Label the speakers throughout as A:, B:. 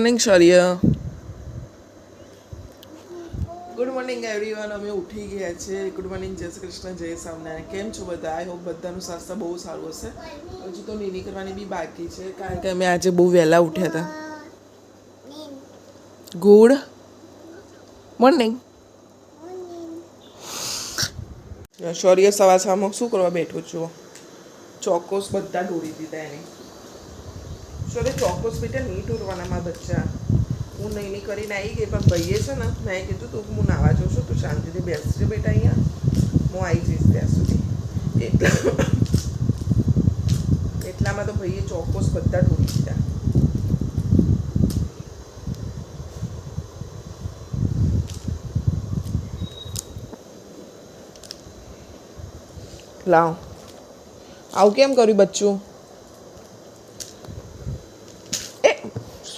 A: Morning Shaurya good morning everyone અમે ઉઠી ગયા છે. ગુડ મોર્નિંગ જય શ્રી કૃષ્ણ જય સ્વામિનારાયણ. કેમ છો બધા? આઈ હોપ બધાનું સ્વાસ્થ્ય બહુ સારું હશે. હજુ તો નીની કરવાની બી બાકી છે કારણ કે અમે આજે બહુ વહેલા ઉઠ્યા હતા. ગુડ મોર્નિંગ શૌર્ય સવાર સવારમાં શું કરવા બેઠો છો? ચોકોસ બધા ઢોળી દીધા એને. શૌર્ય ચોક્કસ બેટા નહીં ઢોળવાના બચ્ચા. હું નહીં નહીં કરીને આવી ગઈ, પણ ભાઈએ છે ને, મેં કીધું તું હું નાવા જાઉં છું, તું શાંતિથી બેસજો બેટા અહીંયા. હું આવી જઈશ ત્યાં સુધી. એટલા એટલામાં તો ભાઈએ ચોક્કસ બધા ઢોળી દીધા લાવ. આવું કેમ કર્યું બચ્ચું?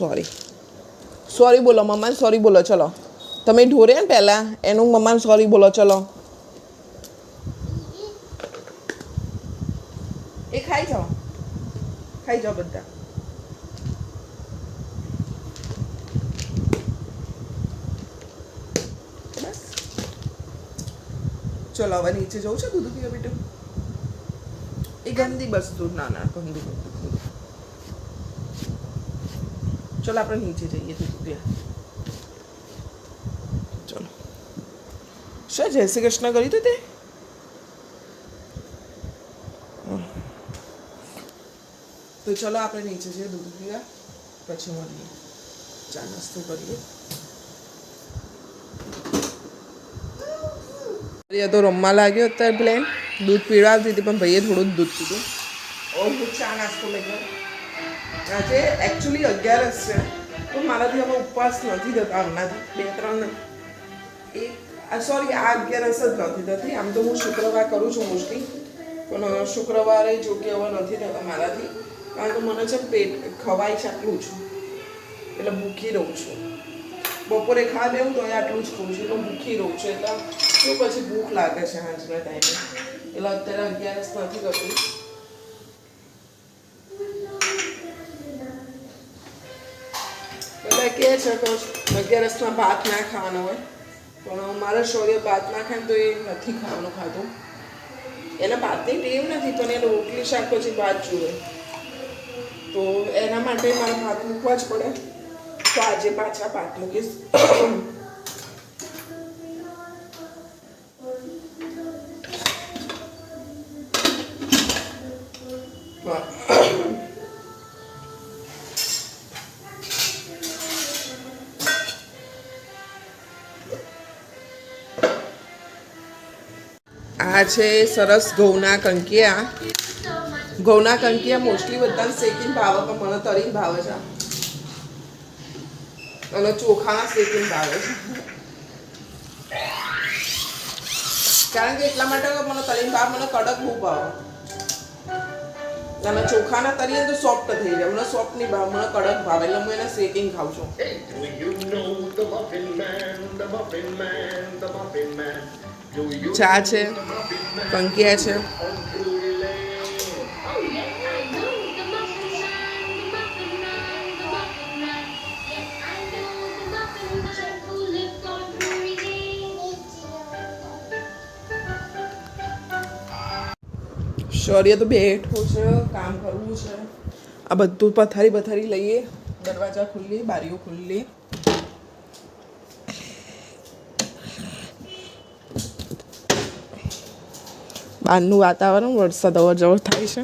A: સોરી સોરી બોલો મમ્માને સોરી બોલો ચલો તમે ઢોરે ને પહેલાં એનું મમ્માને સોરી બોલો ચલો એ ખાઈ જાઓ ખાઈ જાઓ બધા બસ ચલો હવે નીચે જવું છે દૂધ પીવા બેટું એ ગંદી વસ્તુ ના ના ગંદી ચલો આપણે નીચે જઈએ દૂધ પીવા ચલો. શું જય શ્રી કૃષ્ણ કર્યું હતું તે? તો ચલો આપણે નીચે જઈએ દૂધ પીવા પછી મળીએ. ચા નાસ્તો કરીએ. તો રમવા લાગ્યો અત્યારે પ્લેન દૂધ પીવડાવતી હતી પણ ભાઈએ થોડું જ દૂધ પીધું. ઓ હું ચા નાસ્તો લઈ ગયો. આજે એકચ્યુઅલી અગિયારસ છે તો મારાથી હવે ઉપવાસ નથી થતા હમણાંથી બે ત્રણ એક સોરી આ અગિયારસ જ નથી થતી આમ તો હું શુક્રવાર કરું છું મોસ્ટલી પણ શુક્રવારે જો કે હવે નથી થતા મારાથી કારણ કે મને છે પેટ ખવાય છે જ એટલે ભૂખી રહું છું બપોરે ખા દેવું તો આટલું જ ખાઉં છું એટલે ભૂખી રહું છું એટલે શું પછી ભૂખ લાગે છે સાંજના ટાઈમે એટલે અત્યારે અગિયારસ નથી કરતી કહે છે કે અગિયારસમાં ભાત ના ખાવાનો હોય. પણ મારા શૌર્ય ભાત ના ખાય તો એ નથી ખાવાનું ખાતું એને ભાતની ટેવ નથી, પણ એને રોટલી શાક પછી ભાત જુએ. તો એના માટે મારે ભાત મૂકવા જ પડે. તો આજે પાછા ભાત મૂકીશ. આ છે સરસ ઘઉંના કંકિયા. ઘઉંના કંકિયા મોસ્ટલી બધાને શેકીને ભાવે, પણ મને તરીને ભાવે છે. અને ચોખાના શેકીને ભાવે છે. કારણ કે એટલા માટે મને તરીને ભાવ, મને કડક બહુ ભાવે. અને ચોખાના તરીને તો સોફ્ટ થઈ જાય. મને સોફ્ટ નહીં ભાવ, મને કડક ભાવે, એટલે હું એને શેકીને ખાઉં છું. ચા છે કંકિયા છે?
B: Oh.
A: શૌર્ય તો બેઠો છે કામ કરવું છે આ બધું પથારી પથારી લઈએ દરવાજા ખુલ્લી બારીઓ ખુલ્લી બહારનું વાતાવરણ વરસાદ અવર જવર થાય છે.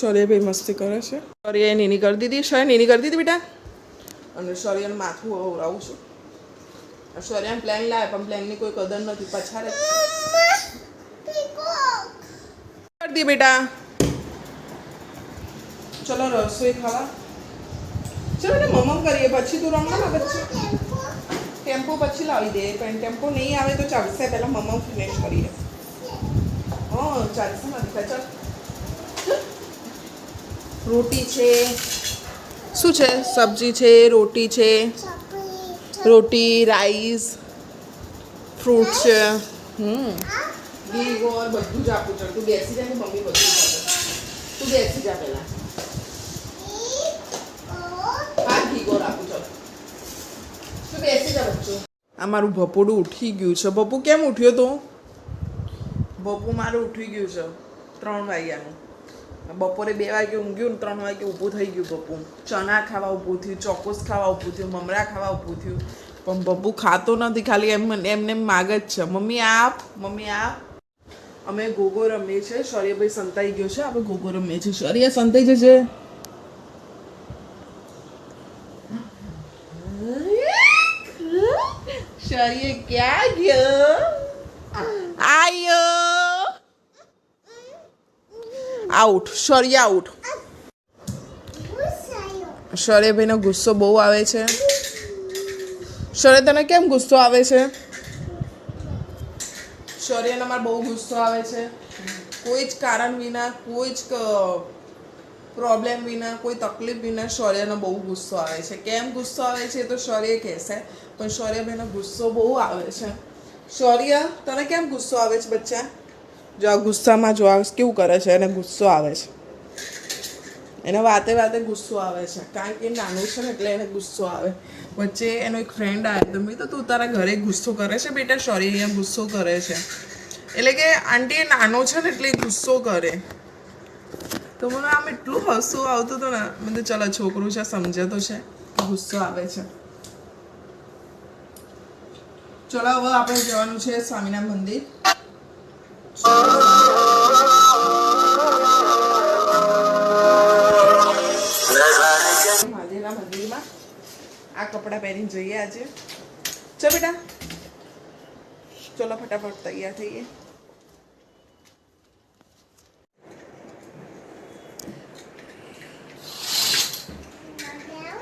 A: શૌર્ય ભાઈ મસ્તી કરે છે. શૌર્ય નીની કરી દીધી. શૌર્ય નીની કરી દીધી બેટા? અને શૌર્યનું માથું ઓવરાવું છું. શૌર્યાને પ્લેન લાવે, પણ પ્લેનની કોઈ કદર નથી, પછાડે. કરી દી બેટા. ચલો રસોઈ ખાવા. ચલો મમ્મ કરીએ, પછી તું રમવાના બચ્ચે ટેમ્પો પછી લાવી દે, પણ ટેમ્પો નહીં આવે તો ચાલશે પહેલાં મમ્મ ફિનિશ કરીએ હા ચાલશે મારી ચાલ. રોટી છે. શું છે? સબ્જી છે, રોટી છે. રોટી, રાઈસ, ફ્રૂટ છે. હમ. ઘી ગોળ, બધું જ આપું છું. તું બેસી જાય ને, મમ્મી બધું તું બેસી જા પહેલા હા ભીગો રાખું ચાલો તું બેસી જા બચ્ચો. આ મારું ભપોડું ઉઠી ગયું છે. બપુ કેમ ઉઠ્યો તો? બપુ મારું ઉઠી ગયું છે ત્રણ વાગ્યાનું. બપોરે બે વાગે ઊંઘ્યું ને ત્રણ વાગે ઊભું થઈ ગયું બપુ ચણા ખાવા ઊભું થયું ચોકોસ ખાવા ઊભું થયું મમરા ખાવા ઊભું થયું. પણ બપુ ખાતો નથી ખાલી એમ એમને એમ માગ જ છે. મમ્મી આપ મમ્મી આપ. અમે ગોગો રમીએ છીએ. શૌર્યભાઈ સંતાઈ ગયો છે. આપણે ગોગો રમીએ છીએ. શૌર્ય સંતાઈ જશે શૌર્ય ક્યાં ગયો? આયો? Out sorry out. શૌર્યભાઈનો ગુસ્સો બહુ આવે છે. શરે તને કેમ ગુસ્સો આવે છે? શૌર્યને મારે બહુ ગુસ્સો આવે છે. કોઈ જ કારણ વિના, કોઈ જ પ્રોબ્લેમ વિના, કોઈ તકલીફ વિના શૌર્યનો બહુ ગુસ્સો આવે છે. કેમ ગુસ્સો આવે છે તો શૌર્ય કહેશે, પણ શૌર્યભાઈનો ગુસ્સો બહુ આવે છે. શૌર્ય, તને કેમ ગુસ્સો આવે છે બચ્ચા? જો આ ગુસ્સામાં જો આ કેવું કરે છે, એને ગુસ્સો આવે છે. એને વાતે વાતે ગુસ્સો આવે છે, કારણ કે નાનું છે ને એટલે એને ગુસ્સો આવે. વચ્ચે એનો એક ફ્રેન્ડ આવ્યો તો મેં તો તું તારા ઘરે ગુસ્સો કરે છે બેટા? શૌર્ય અહીંયા ગુસ્સો કરે છે. એટલે કે આંટી એ નાનો છે ને એટલે ગુસ્સો કરે. તો મને આમ એટલું હસવું આવતું હતું ને, મેં તો ચાલો છોકરું છે સમજે છે. ગુસ્સો આવે છે. ચલો, હવે આપણે જવાનું છે સ્વામિનારાયણ મંદિર. મહાદેવના મંદિરમાં આ કપડાં પહેરીને જઈએ આજે. ચલો બેટા. ચલો, ફટાફટ તૈયાર થઈએ.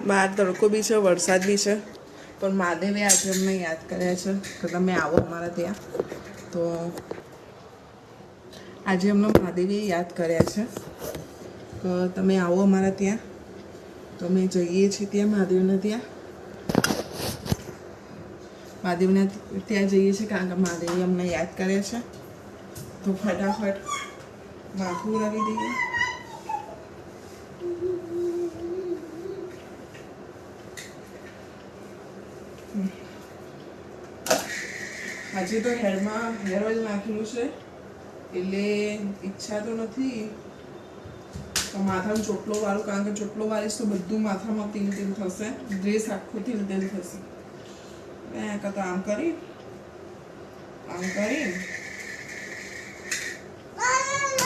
A: બહાર તડકો બી છે, વરસાદ બી છે. પણ મહાદેવે આજે અમને યાદ કર્યા છે. કે તમે આવો અમારા ત્યાં. તો આજે અમને મહાદેવે યાદ કર્યા છે. તો તમે આવો અમારા ત્યાં. તો અમે જઈએ છીએ ત્યાં, મહાદેવના ત્યાં. મહાદેવના ત્યાં જઈએ છીએ કારણ કે મહાદેવે અમને યાદ કરે છે. તો ફટાફટ માથું ઉડાવી દઈએ આજે તો હેરમાં હેર ઓઇલ નાખેલું છે. એટલે ઈચ્છા તો નથી. માથામાં ચોટલો વાળું, કારણ કે ચોટલો વાળીશ તો બધું માથામાં તિલ તિલ થશે. ડ્રેસ આખું તિલ તિલ થશે. મેં કાં તો આમ કરી. આમ કરી.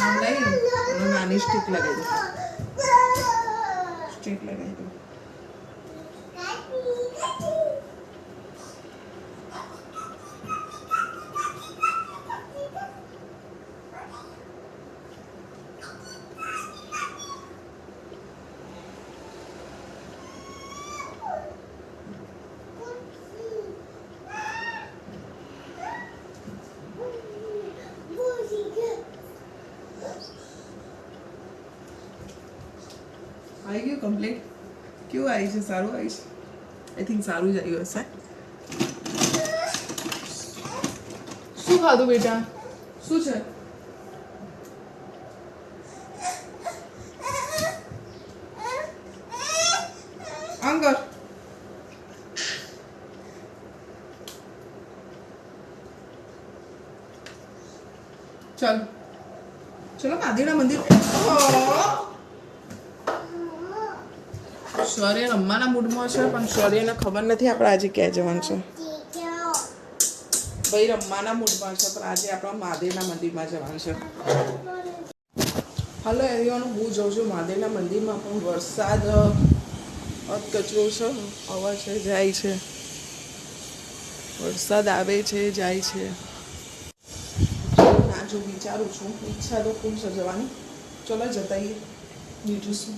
A: આમ લઈ નાની સ્ટીક લગાવી દઉં. સ્ટીક લગાવી દઉં આવી ગયું કમ્પ્લીટ કેવું આવી છે સારું આવી છે આઈ થિંક સારું જ આવ્યું હશે. શું ખાધું બેટા? શું છે? કર ચાલો. ચલો મહાદેવના મંદિર. શૌર્ય રમવાના મૂડમાં છે, પણ શૌર્યને ખબર નથી આપણે આજે ક્યાં જવાનું છે. ભાઈ, રમવાના મૂડમાં છે, પણ આજે આપણે મહાદેવના મંદિરમાં જવાનું છે. હાલો એરિયાનું હું જોઉં છું મહાદેવના મંદિરમાં, પણ વરસાદ કચરો છે અવાજ છે, જાય છે. વરસાદ આવે છે, જાય છે. ના, જો વિચારું છું, ઈચ્છા તો ખૂબ છે જવાની ચલો જતાઈએ બીજું શું?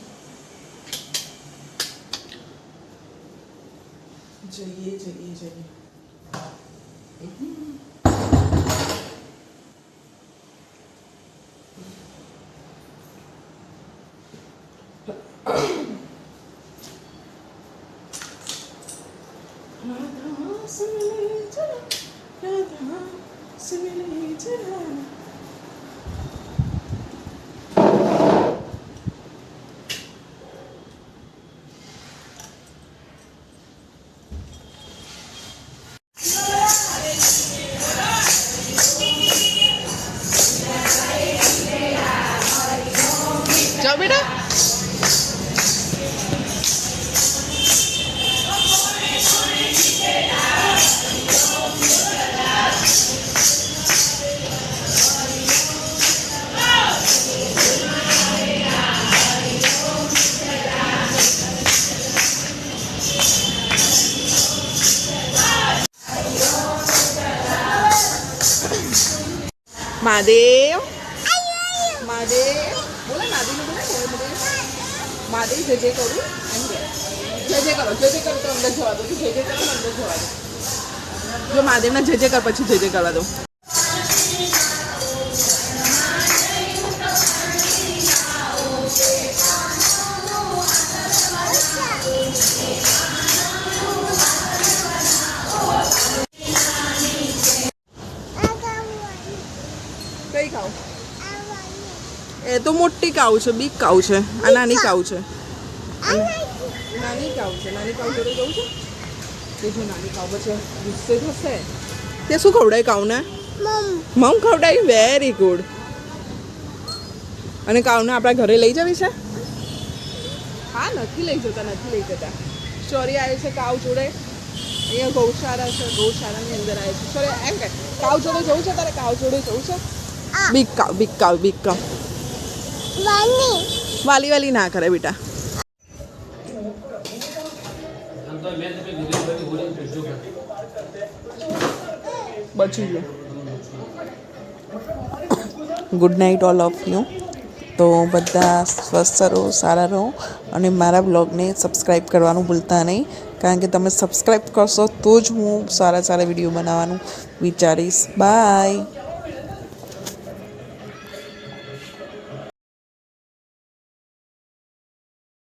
A: જઈએ જઈએ જઈએ મહાદેવ. મહાદેવ. બોલે મહાદેવ બોલે બોલે બોલે મહાદેવ જે જે કરું જે જે કરો જે જે કરો તો અંદર જવા દો જે જે કરો અંદર જવા દો જો મહાદેવના જે જે કર પછી જે જે કરવા દો એ તો મોટી કાઉ છે બિગ કાઉ છે આ નાની કાઉ છે. નાની કાઉ છે નાની કાઉ જોડે જવું છે? તે જો નાની કાઉ પછી ગુસ્સે થશે તે શું ખવડાય કાઉને? મમ. ખવડાય વેરી ગુડ અને કાઉને આપણા ઘરે લઈ જવી છે? હા નથી લઈ જતા નથી લઈ જતા. સોરી આવે છે કાઉ જોડે. અહીંયા ગૌશાળા છે ગૌશાળાની અંદર આવે છે. સોરી એમ કે કાઉ જોડે જવું છે તારે? કાઉ જોડે જવું છે? Big cow big cow big cow. વાલી. વાલી ના કરે બેટા. બચી ગયું. Good night all of you તો બધા સ્વસ્થ રહો સારા રહો અને મારા બ્લોગને સબસ્ક્રાઈબ કરવાનું ભૂલતા નહીં. કારણ કે તમે સબસ્ક્રાઈબ કરશો તો જ હું સારા સારા વીડિયો બનાવવાનું વિચારીશ. બાય